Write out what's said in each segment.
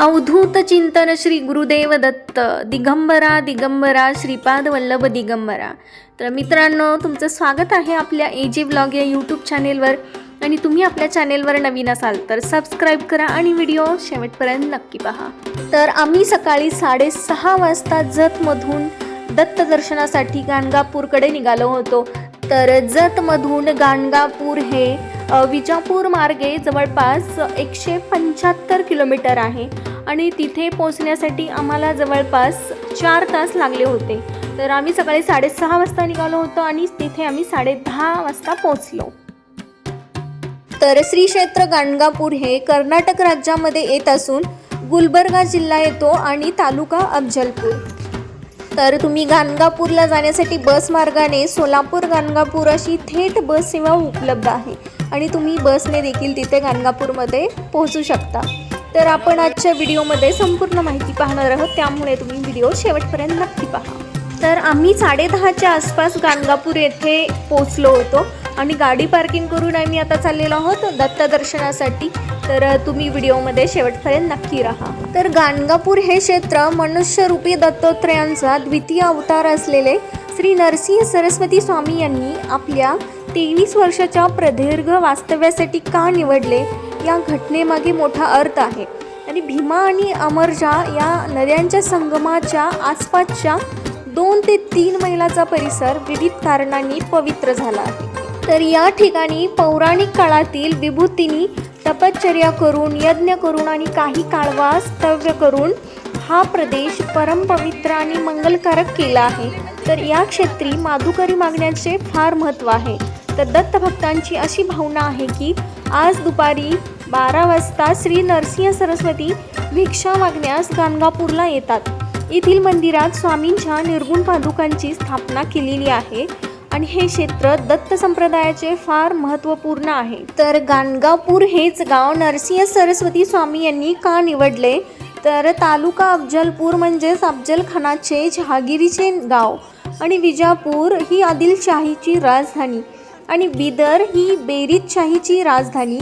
अवधूत चिंतन श्री गुरुदेव दत्त. दिगंबरा दिगंबरा श्रीपाद वल्लभ दिगंबरा. तर मित्रांनो तुमचं स्वागत आहे आपल्या ए जी ब्लॉग या यूट्यूब चॅनेलवर आणि तुम्ही आपल्या चॅनेलवर नवीन असाल तर सबस्क्राईब करा आणि व्हिडिओ शेवटपर्यंत नक्की पहा. तर आम्ही सकाळी साडेसहा वाजता जतमधून दत्त दर्शनासाठी गाणगापूरकडे निघालो होतो. तर जतमधून गाणगापूर हे विजापूर मार्गे जवळपास एकशे पंच्याहत्तर किलोमीटर आहे. आणि तिथे पोचण्यासाठी आम्हाला जवळपास चार तास लागले होते. तर आम्ही सकाळी साडेसहा वाजता निघालो होतो आणि तिथे आम्ही साडेदहा वाजता पोचलो तर श्री क्षेत्र गाणगापूर हे कर्नाटक राज्यामध्ये येत असून गुलबर्गा जिल्हा येतो आणि तालुका अफजलपूर. तर तुम्ही गाणगापूरला जाण्यासाठी बस मार्गाने सोलापूर गाणगापूर अशी थेट बस सेवा उपलब्ध आहे. आणि तुम्ही बसने देखील तिथे गाणगापूरमध्ये पोहोचू शकता. तर आपण आजच्या व्हिडिओमध्ये संपूर्ण माहिती पाहणार आहोत. त्यामुळे तुम्ही व्हिडिओ शेवटपर्यंत नक्की पहा. तर आम्ही साडेदहाच्या आसपास गाणगापूर येथे पोचलो होतो आणि गाडी पार्किंग करून आम्ही आता चाललेलो आहोत दत्त दर्शनासाठी तर तुम्ही व्हिडिओमध्ये शेवटपर्यंत नक्की राहा. तर गाणगापूर हे क्षेत्र मनुष्यरूपी दत्तोत्रयांचा द्वितीय अवतार असलेले श्री नरसिंह सरस्वती स्वामी यांनी आपल्या तेवीस वर्षाच्या प्रदीर्घ वास्तव्यासाठी का निवडले? या घटनेमागे मोठा अर्थ आहे. आणि भीमा आणि अमरजा या नद्यांच्या संगमाच्या आसपासच्या दोन ते तीन मैलाचा परिसर विविध कारणांनी पवित्र झाला आहे. तर या ठिकाणी पौराणिक काळातील विभूतींनी तपश्चर्या करून यज्ञ करून आणि काही काळवास्तव्य करून हा प्रदेश परमपवित्र आणि मंगलकारक केला आहे. तर या क्षेत्री माधुकरी मागण्याचे फार महत्त्व आहे. तर दत्त भक्तांची अशी भावना आहे की आज दुपारी बारा वाजता श्री नरसिंह सरस्वती भिक्षा मागण्यास गाणगापूरला येतात. येथील मंदिरात स्वामींच्या निर्गुण पादुकांची स्थापना केलेली आहे आणि हे क्षेत्र दत्त संप्रदायाचे फार महत्त्वपूर्ण आहे. तर गाणगापूर हेच गाव नरसिंह सरस्वती स्वामी यांनी का निवडले? तर तालुका अफजलपूर म्हणजेच अफजलखानाचे जहागिरीचे गाव आणि विजापूर ही आदिलशाहीची राजधानी. आणि बिदर ही बेरीदशाहीची राजधानी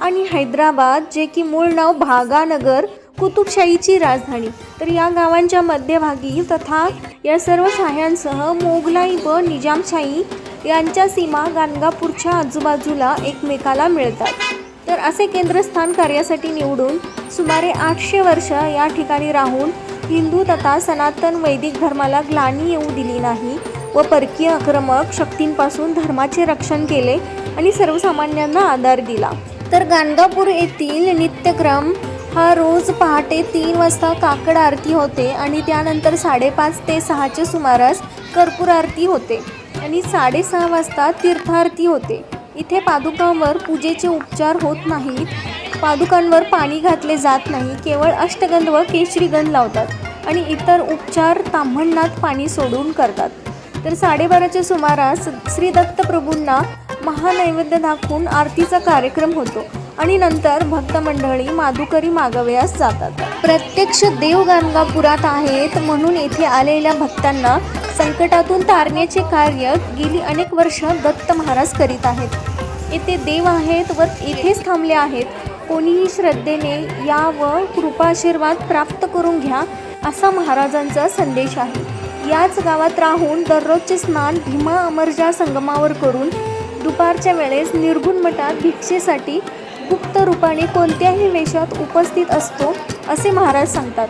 आणि हैदराबाद जे की मूळ नाव भागानगर कुतुबशाहीची राजधानी. तर या गावांच्या मध्यभागी तथा या सर्व शाह्यांसह मोगलाई व निजामशाही यांच्या सीमा गाणगापूरच्या आजूबाजूला एकमेकाला मिळतात. तर असे केंद्रस्थान कार्यासाठी निवडून सुमारे आठशे वर्ष या ठिकाणी राहून हिंदू तथा सनातन वैदिक धर्माला ग्लानी येऊ दिली नाही. व परकीय आक्रमक शक्तींपासून धर्माचे रक्षण केले आणि सर्वसामान्यांना आधार दिला. तर गाणगापूर येथील नित्यक्रम हा रोज पहाटे तीन वाजता काकड आरती होते आणि त्यानंतर साडेपाच ते सहाच्या सुमारास कर्पूर आरती होते आणि साडेसहा वाजता तीर्थारती होते. इथे पादुकांवर पूजेचे उपचार होत नाहीत. पादुकांवर पाणी घातले जात नाही केवळ अष्टगंध व केशरीगंध लावतात आणि इतर उपचार ताम्हणात पाणी सोडून करतात. तर साडेबाराच्या सुमारास श्री दत्तप्रभूंना महानैवेद्य दाखवून आरतीचा कार्यक्रम होतो आणि नंतर भक्त मंडळी माधुकरी मागवयास जातात. प्रत्यक्ष देव गाणगापुरात आहेत म्हणून येथे आलेल्या भक्तांना संकटातून तारण्याचे कार्य गेली अनेक वर्ष दत्त महाराज करीत आहेत. येथे देव आहेत व इथेच थांबले आहेत. कोणीही श्रद्धेने या व कृपाशीर्वाद प्राप्त करून घ्या असा महाराजांचा संदेश आहे. याच गावात राहून दररोजचे स्नान भीमा अमरजा संगमावर करून दुपारच्या वेळेस निर्गुण मठात भिक्षेसाठी गुप्त रूपाने कोणत्याही वेशात उपस्थित असतो असे महाराज सांगतात.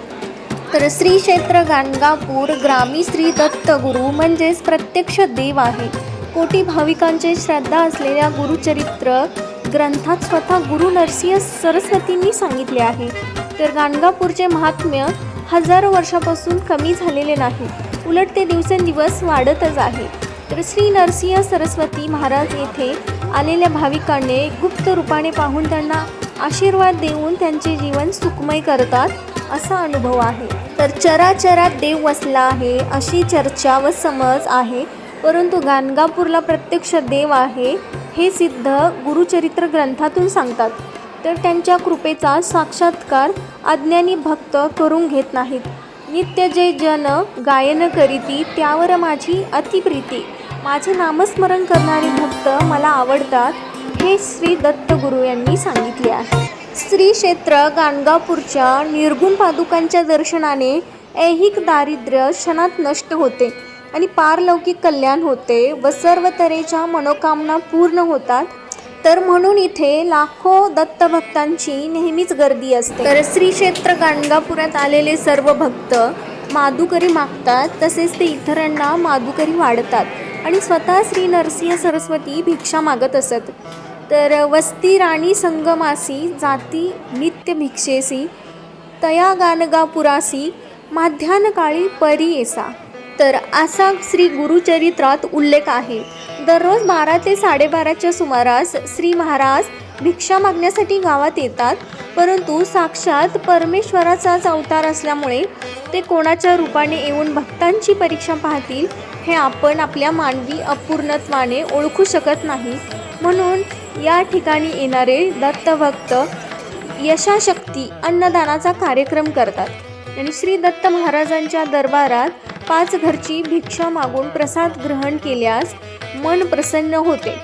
तर श्री क्षेत्र गाणगापूर ग्रामी श्री दत्तगुरु म्हणजेच प्रत्यक्ष देव आहे. कोटी भाविकांचे श्रद्धा असलेल्या गुरुचरित्र ग्रंथात स्वतः गुरु नरसिंह सरस्वतींनी सांगितले आहे. तर गाणगापूरचे महात्म्य हजारो वर्षापासून कमी झालेले नाही. उलट ते दिवसेंदिवस वाढतच आहे. तर श्री नरसिंह सरस्वती महाराज येथे आलेल्या भाविकांनी गुप्त रूपाने पाहून त्यांना आशीर्वाद देऊन त्यांचे जीवन सुखमय करतात असा अनुभव आहे. तर चराचरात देव वसला आहे अशी चर्चा व समज आहे. परंतु गाणगापूरला प्रत्यक्ष देव आहे हे सिद्ध गुरुचरित्र ग्रंथातून सांगतात. तर त्यांच्या कृपेचा साक्षात्कार अज्ञानी भक्त करून घेत नाहीत. नित्य जे जन गायन करीती त्यावर माझी अतिप्रीती माझे नामस्मरण करणारे भक्त मला आवडतात हे श्री दत्तगुरू यांनी सांगितले आहे. श्री क्षेत्र गाणगापूरच्या निर्गुण पादुकांच्या दर्शनाने ऐहिक दारिद्र्य क्षणात नष्ट होते आणि पारलौकिक कल्याण होते व सर्व तऱ्हेच्या मनोकामना पूर्ण होतात. तर म्हणून इथे लाखो दत्तभक्तांची नेहमीच गर्दी असते. तर श्री क्षेत्र गाणगापुरात आलेले सर्व भक्त माधुकरी मागतात तसेच ते इतरांना माधुकरी वाढतात आणि स्वतः श्री नरसिंह सरस्वती भिक्षा मागत असत. तर वस्ती राणी संगमासी जाती नित्य भिक्षेसी तया गानगापुरासी माध्यानकाळी परी येसा. तर असा श्री गुरुचरित्रात उल्लेख आहे. दररोज बारा ते साडेबाराच्या सुमारास श्री महाराज भिक्षा मागण्यासाठी गावात येतात परंतु साक्षात परमेश्वराचाच अवतार असल्यामुळे ते कोणाच्या रूपाने येऊन भक्तांची परीक्षा पाहतील हे आपण आपल्या मानवी अपूर्णत्वाने ओळखू शकत नाही. म्हणून या ठिकाणी येणारे दत्तभक्त यशाशक्ती अन्नदानाचा कार्यक्रम करतात. आणि श्री दत्त महाराजांच्या दरबारात पाच घरची भिक्षा मागून प्रसाद ग्रहण केल्यास मन प्रसन्न होते.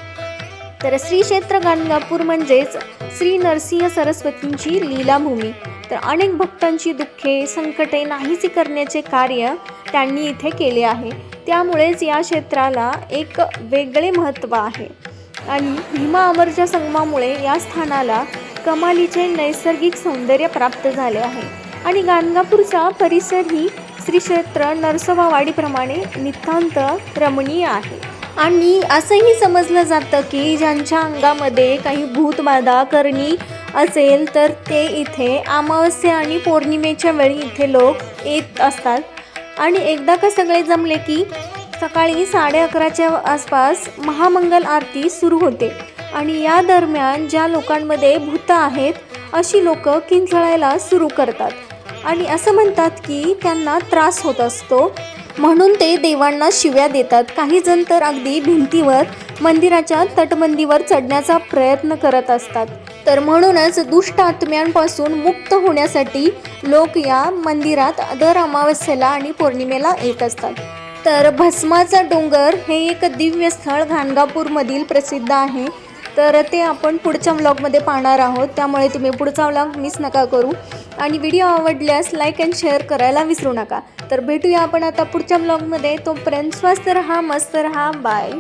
तर श्री क्षेत्र गाणगापूर म्हणजेच श्री नरसिंह सरस्वतींची लीलाभूमी. तर अनेक भक्तांची दुःखे संकटे नाहीसी करण्याचे कार्य त्यांनी इथे केले आहे. त्यामुळेच या क्षेत्राला एक वेगळे महत्त्व आहे. आणि भीमा अमरच्या संगमामुळे या स्थानाला कमालीचे नैसर्गिक सौंदर्य प्राप्त झाले आहे. आणि गाणगापूरचा परिसरही श्री क्षेत्र नरसोबावाडीप्रमाणे नितांत रमणीय आहे. आणि असंही समजलं जातं की ज्यांच्या अंगामध्ये काही भूतबाधा करणी असेल तर ते इथे अमावस्या आणि पौर्णिमेच्या वेळी इथे लोक येत असतात. आणि एकदा का सगळे जमले की सकाळी साडे अकराच्या आसपास महामंगल आरती सुरू होते. आणि या दरम्यान ज्या लोकांमध्ये भूतं आहेत अशी लोक किंचळायला सुरू करतात. आणि असं म्हणतात की त्यांना त्रास होत असतो. म्हणून ते देवांना शिव्या देतात. काही जण तर अगदी भिंतीवर मंदिराच्या तटबंदीवर चढण्याचा प्रयत्न करत असतात. तर म्हणूनच दुष्ट आत्म्यांपासून मुक्त होण्यासाठी लोक या मंदिरात दर अमावस्येला आणि पौर्णिमेला येत असतात. तर भस्माचा डोंगर हे एक दिव्य स्थळ. घाणगापूरमधील प्रसिद्ध आहे. तर ते आपण पुढच्या व्लॉगमध्ये पाहणार आहोत. त्यामुळे तुम्ही पुढचा व्लॉग मिस नका करू. आणि व्हिडिओ आवडल्यास लाईक अँड शेअर करायला विसरू नका. तर भेटूया आपण आता पुढच्या ब्लॉगमध्ये तोपर्यंत स्वस्त रहा मस्त रहा. बाय